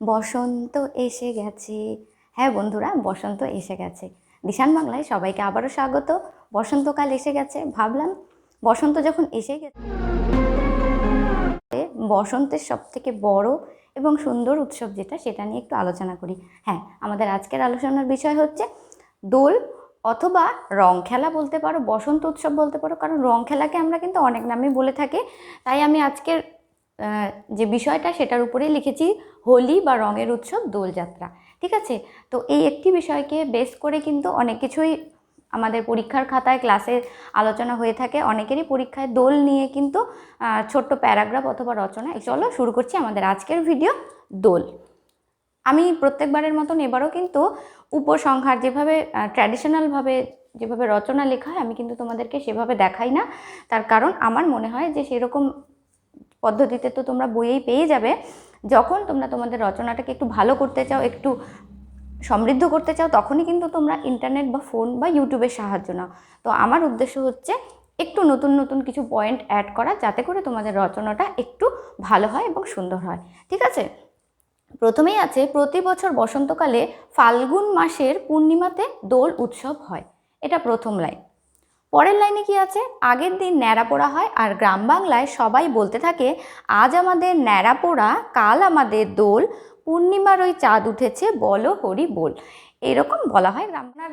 বসন্ত এসে গেছে। হ্যাঁ বন্ধুরা, বসন্ত এসে গেছে। দিশান বাংলায় সবাইকে আবারও স্বাগত। বসন্তকাল এসে গেছে, ভাবলাম বসন্ত যখন এসে গেছে, বসন্তের সব থেকে বড় এবং সুন্দর উৎসব যেটা, সেটা নিয়ে একটু আলোচনা করি। হ্যাঁ আমাদের আজকের আলোচনার বিষয় হচ্ছে দোল অথবা রং খেলা বলতে পারো, বসন্ত উৎসব বলতে পারো, কারণ রং খেলাকে আমরা কিন্তু অনেক নামে বলে থাকি। তাই আমি আজকের যে বিষয়টা সেটার উপরেই লিখেছি, হোলি বা রঙের উৎসব দোলযাত্রা। ঠিক আছে? তো এই একটি বিষয়কে বেস করে কিন্তু অনেক কিছুই আমাদের পরীক্ষার খাতায় ক্লাসে আলোচনা হয়ে থাকে। অনেকেরই পরীক্ষায় দোল নিয়ে কিন্তু ছোট্ট প্যারাগ্রাফ অথবা রচনা। চলো শুরু করছি আমাদের আজকের ভিডিও দোল। আমি প্রত্যেকবারের মতন এবারও কিন্তু উপসংহার যেভাবে ট্র্যাডিশনালভাবে যেভাবে রচনা লেখা হয়, আমি কিন্তু তোমাদেরকে সেভাবে দেখাই না। তার কারণ আমার মনে হয় যে সেরকম পদ্ধতিতে তো তোমরা বইয়েই পেয়ে যাবে। যখন তোমরা তোমাদের রচনাটাকে একটু ভালো করতে চাও, একটু সমৃদ্ধ করতে চাও, তখনই কিন্তু তোমরা ইন্টারনেট বা ফোন বা ইউটিউবের সাহায্য নাও। তো আমার উদ্দেশ্য হচ্ছে একটু নতুন নতুন কিছু পয়েন্ট অ্যাড করা, যাতে করে তোমাদের রচনাটা একটু ভালো হয় এবং সুন্দর হয়। ঠিক আছে? প্রথমেই আছে, প্রতি বছর বসন্তকালে ফাল্গুন মাসের পূর্ণিমাতে দোল উৎসব হয়। এটা প্রথম লাইন পরের লাইনে কি আছে? আগের দিন ন্যাড়া পোড়া হয় আর গ্রাম বাংলায় সবাই বলতে থাকে আজ আমাদের ন্যাড়া পোড়া কাল আমাদের দোল পূর্ণিমার ওই চাঁদ উঠেছে বলো হরি বল। এরকম বলা হয় গ্রামনার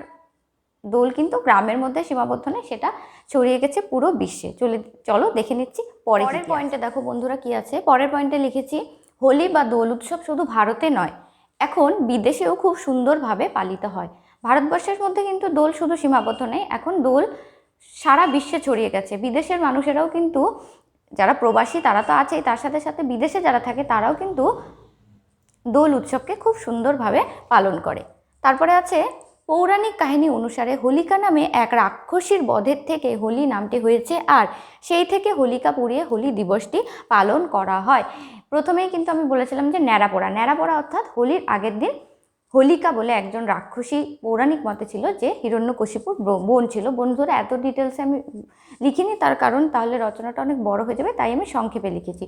দোল কিন্তু গ্রামের মধ্যে সীমাবদ্ধ নয় সেটা ছড়িয়ে গেছে পুরো বিশ্বে। চলে চলো দেখে নিচ্ছি পরের পয়েন্টে দেখো বন্ধুরা কি আছে। পরের পয়েন্টে লিখেছি হোলি বা দোল উৎসব শুধু ভারতে নয় এখন বিদেশেও খুব সুন্দরভাবে পালিত হয়। ভারতবর্ষের মধ্যে কিন্তু দোল শুধু সীমাবদ্ধ নেই এখন দোল সারা বিশ্বে ছড়িয়ে গেছে। বিদেশের মানুষেরাও কিন্তু, যারা প্রবাসী তারা তো আছেই, তার সাথে সাথে বিদেশে যারা থাকে তারাও কিন্তু দোল উৎসবকে খুব সুন্দরভাবে পালন করে। তারপরে আছে পৌরাণিক কাহিনী অনুসারে হোলিকা নামে এক রাক্ষসীর বধের থেকে হোলি নামটি হয়েছে আর সেই থেকে হোলিকা পুড়িয়ে হোলি দিবসটি পালন করা হয়। প্রথমেই কিন্তু আমি বলেছিলাম যে ন্যাড়াপোড়া। ন্যাড়াপোড়া অর্থাৎ হোলির আগের দিন হোলিকা বলে একজন রাক্ষসী পৌরাণিক মতে ছিল যে হিরণ্যকশিপুর বোন ছিল। বন্ধুরা এত ডিটেলসে আমি লিখিনি, তার কারণ তাহলে রচনাটা অনেক বড় হয়ে যাবে, তাই আমি সংক্ষেপে লিখেছি।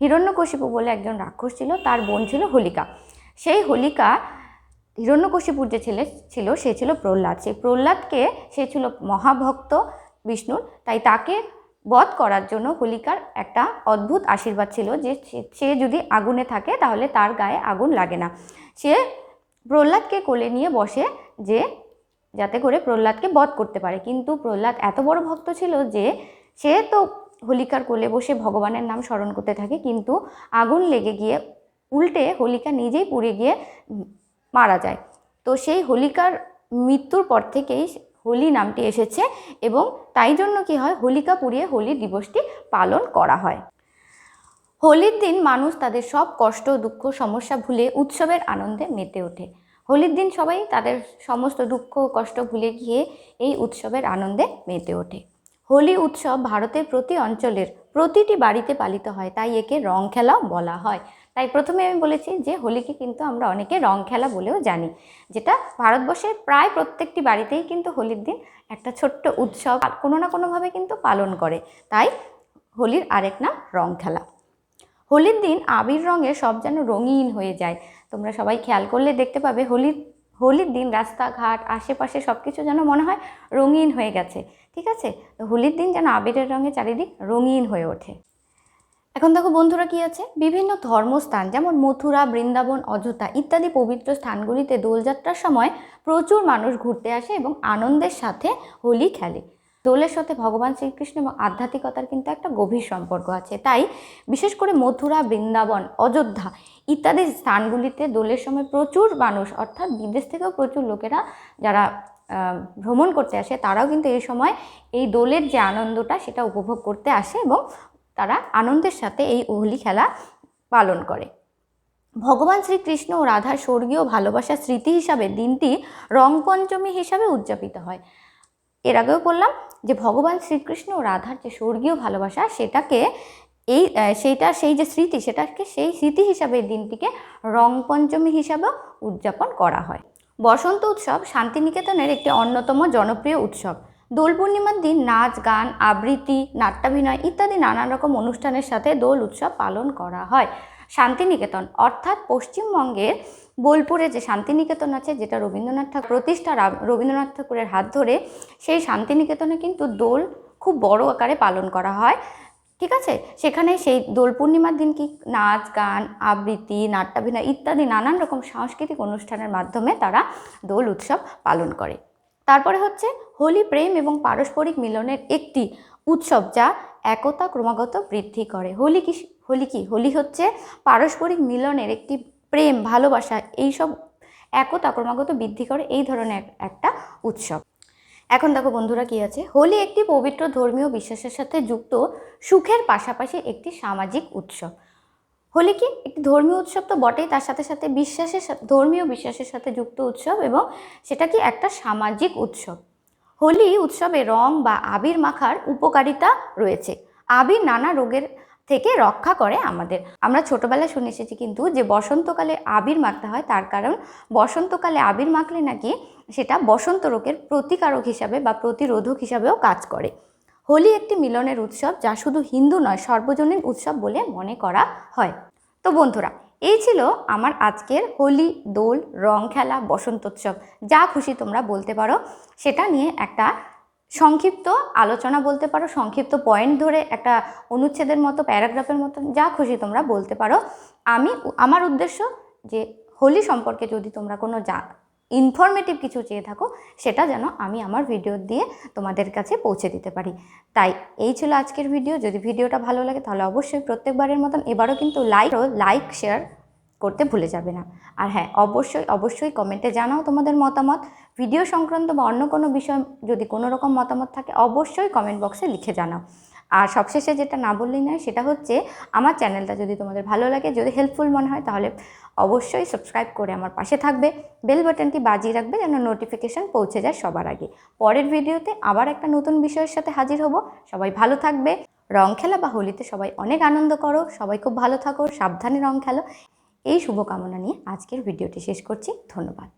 হিরণ্যকশিপু বলে একজন রাক্ষস ছিল, তার বোন ছিল হোলিকা। সেই হোলিকা, হিরণ্যকশিপুর যে ছেলে ছিল, সে ছিল প্রহ্লাদ। সেই প্রহ্লাদকে সে ছিল মহাভক্ত বিষ্ণুর, তাই তাকে বধ করার জন্য হোলিকার একটা অদ্ভুত আশীর্বাদ ছিল যে সে যদি আগুনে থাকে তাহলে তার গায়ে আগুন লাগে না। সে প্রহ্লাদকে কোলে নিয়ে বসে যে, যাতে করে প্রহ্লাদকে বধ করতে পারে। কিন্তু প্রহ্লাদ এত বড় ভক্ত ছিল যে, সে তো হোলিকার কোলে বসে ভগবানের নাম স্মরণ করতে থাকে, কিন্তু আগুন লেগে গিয়ে উল্টে হোলিকা নিজেই পুড়ে গিয়ে মারা যায়। তো সেই হোলিকার মৃত্যুর পর থেকেই হোলি নামটি এসেছে এবং তাই জন্য কি হয়, হোলিকা পুড়িয়ে হোলি দিবসটি পালন করা হয়। হোলির দিন মানুষ তাদের সব কষ্ট, দুঃখ, সমস্যা ভুলে উৎসবের আনন্দে মেতে ওঠে। হোলির দিন সবাই তাদের সমস্ত দুঃখ, কষ্ট ভুলে গিয়ে এই উৎসবের আনন্দে মেতে ওঠে। হোলি উৎসব ভারতের প্রতি অঞ্চলের প্রতিটি বাড়িতে পালিত হয়, তাই একে রং খেলা বলা হয়। তাই প্রথমে আমি বলেছি যে, হোলিকে কিন্তু আমরা অনেকে রং খেলা বলেও জানি, যেটা ভারতবর্ষের প্রায় প্রত্যেকটি বাড়িতেই কিন্তু হোলির দিন একটা ছোট্ট উৎসব কোনো না কোনোভাবে কিন্তু পালন করে। তাই হোলির আরেক নাম রং খেলা। হোলির দিন আবির রঙে সব যেন রঙিন হয়ে যায়। তোমরা সবাই খেয়াল করলে দেখতে পাবে হোলির হোলির দিন রাস্তাঘাট, আশেপাশে সব কিছু যেন মনে হয় রঙিন হয়ে গেছে। ঠিক আছে? তো হোলির দিন যেন আবিরের রঙে চারিদিক রঙিন হয়ে ওঠে। এখন দেখো বন্ধুরা কী আছে? বিভিন্ন ধর্মস্থান যেমন মথুরা, বৃন্দাবন, অযোধ্যা ইত্যাদি পবিত্র স্থানগুলিতে দোলযাত্রার সময় প্রচুর মানুষ ঘুরতে আসে এবং আনন্দের সাথে হোলি খেলে। দোলের সাথে ভগবান শ্রীকৃষ্ণ এবং আধ্যাত্মিকতার কিন্তু একটা গভীর সম্পর্ক আছে। তাই বিশেষ করে মথুরা, বৃন্দাবন, অযোধ্যা ইত্যাদি স্থানগুলিতে দোলের সময় প্রচুর মানুষ, অর্থাৎ বিদেশ থেকেও প্রচুর লোকেরা যারা ভ্রমণ করতে আসে, তারাও কিন্তু এই সময় এই দোলের যে আনন্দটা সেটা উপভোগ করতে আসে এবং তারা আনন্দের সাথে এই হোলি খেলা পালন করে। ভগবান শ্রীকৃষ্ণ ও রাধার স্বর্গীয় ভালোবাসার স্মৃতি হিসাবে দিনটি রং পঞ্চমী হিসাবে উদযাপিত হয়। এর আগেও বললাম যে ভগবান শ্রীকৃষ্ণ ও রাধার যে স্বর্গীয় ভালোবাসা সেটাকে এই সেইটা সেই যে স্মৃতি সেটাকে সেই স্মৃতি হিসাবে এই দিনটিকে রংপঞ্চমী হিসাবেও উদযাপন করা হয়। বসন্ত উৎসব শান্তিনিকেতনের একটি অন্যতম জনপ্রিয় উৎসব। দোল পূর্ণিমার দিন নাচ, গান, আবৃত্তি, নাট্যাভিনয় ইত্যাদি নানান রকম অনুষ্ঠানের সাথে দোল উৎসব পালন করা হয়। শান্তিনিকেতন অর্থাৎ পশ্চিমবঙ্গের বোলপুরে যে শান্তিনিকেতন আছে, যেটা রবীন্দ্রনাথ ঠাকুর প্রতিষ্ঠা রবীন্দ্রনাথ ঠাকুরের হাত ধরে, সেই শান্তিনিকেতনে কিন্তু দোল খুব বড় আকারে পালন করা হয়। ঠিক আছে? সেখানে সেই দোল পূর্ণিমার দিন কি নাচ, গান, আবৃত্তি, নাট্যাভিনয় ইত্যাদি নানান রকম সাংস্কৃতিক অনুষ্ঠানের মাধ্যমে তারা দোল উৎসব পালন করে। তারপরে হচ্ছে হোলি প্রেম এবং পারস্পরিক মিলনের একটি উৎসব যা একতা ক্রমাগত বৃদ্ধি করে। হোলি কি হোলি কি? হোলি হচ্ছে পারস্পরিক মিলনের একটি প্রেম, ভালোবাসা, এইসব একতা ক্রমাগত বৃদ্ধি করে এই ধরনের একটা উৎসব। এখন দেখো বন্ধুরা কি আছে? হোলি একটি পবিত্র ধর্মীয় বিশ্বাসের সাথে যুক্ত সুখের পাশাপাশি একটি সামাজিক উৎসব। হোলি কি একটি ধর্মীয় উৎসব? তো বটেই, তার সাথে সাথে বিশ্বাসের ধর্মীয় বিশ্বাসের সাথে যুক্ত উৎসব এবং সেটা কি একটা সামাজিক উৎসব। হোলি উৎসবে রং বা আবির মাখার উপকারিতা রয়েছে। আবির নানা রোগের থেকে রক্ষা করে আমাদের। আমরা ছোটবেলায় শুনে এসেছি কিন্তু যে বসন্তকালে আবির মাখতে হয়, তার কারণ বসন্তকালে আবির মাখলে নাকি সেটা বসন্ত রোগের প্রতিকারক হিসাবে বা প্রতিরোধক হিসাবেও কাজ করে। হোলি একটি মিলনের উৎসব যা শুধু হিন্দু নয়, সর্বজনীন উৎসব বলে মনে করা হয়। তো বন্ধুরা, এই ছিল আমার আজকের হোলি, দোল, রং খেলা, বসন্তোৎসব। যা খুশি তোমরা বলতে পারো, সেটা নিয়ে একটা সংক্ষিপ্ত আলোচনা বলতে পারো, সংক্ষিপ্ত পয়েন্ট ধরে একটা অনুচ্ছেদের মতো প্যারাগ্রাফের মতো যা খুশি তোমরা বলতে পারো। আমি, আমার উদ্দেশ্য যে হোলি সম্পর্কে যদি তোমরা কোনো যা ইনফরমেটিভ কিছু চেয়ে থাকো, সেটা যেন আমি আমার ভিডিও দিয়ে তোমাদের কাছে পৌঁছে দিতে পারি। তাই এই ছিল আজকের ভিডিও যদি ভিডিওটা ভালো লাগে তাহলে অবশ্যই প্রত্যেকবারের মতন এবারও কিন্তু লাইক লাইক শেয়ার করতে ভুলে যাবে না। আর হ্যাঁ অবশ্যই অবশ্যই কমেন্টে জানাও তোমাদের মতামত। ভিডিও সংক্রান্ত বা অন্য কোনো বিষয় যদি কোনো রকম মতামত থাকে, অবশ্যই কমেন্ট বক্সে লিখে জানাও। আর সবশেষে যেটা না বললেই নয়, সেটা হচ্ছে আমার চ্যানেলটা যদি তোমাদের ভালো লাগে, যদি হেল্পফুল মনে হয়, তাহলে অবশ্যই সাবস্ক্রাইব করে আমার পাশে থাকবে। বেল বাটনটি বাজিয়ে রাখবে যেন নোটিফিকেশান পৌঁছে যায় সবার আগে। পরের ভিডিওতে আবার একটা নতুন বিষয়ের সাথে হাজির হব। সবাই ভালো থাকবে। রং খেলা বা হোলিতে সবাই অনেক আনন্দ করো। সবাই খুব ভালো থাকো। সাবধানে রং খেলো। এই শুভকামনা নিয়ে আজকের ভিডিওটি শেষ করছি। ধন্যবাদ।